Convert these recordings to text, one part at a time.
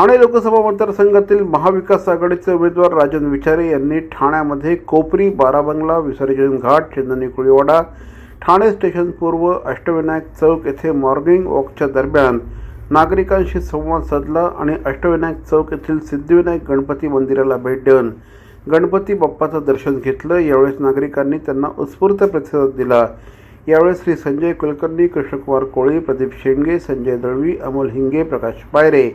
ठाणे लोकसभा मतदारसंघातील महाविकास आघाडीचे उमेदवार राजन विचारे यांनी ठाण्यामध्ये कोपरी बाराबंगला विसर्जन घाट चंदनी कुळीवाडा ठाणे स्टेशन पूर्व अष्टविनायक चौक येथे मॉर्निंग वॉकच्या दरम्यान नागरिकांशी संवाद साधला आणि अष्टविनायक चौक येथील सिद्धिविनायक गणपती मंदिराला भेट देऊन गणपती बाप्पाचं दर्शन घेतलं. यावेळेस नागरिकांनी त्यांना उत्स्फूर्त प्रतिसाद दिला. यावेळेस श्री संजय कुलकर्णी कृष्णकुमार कोळी प्रदीप शेंडगे संजय दळवी अमोल हिंगे प्रकाश पायरे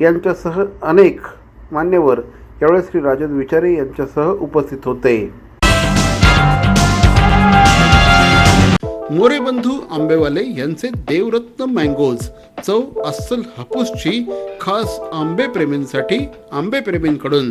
यांच्यासह अनेक मान्यवर यावेळेस श्री राजन विचारे यांच्यासह उपस्थित होते. मोरे बंधू आंबेवाले यांचे देवरत्न मँगोज चव अस्सल हापूसची खास आंबे प्रेमींसाठी आंबे प्रेमींकडून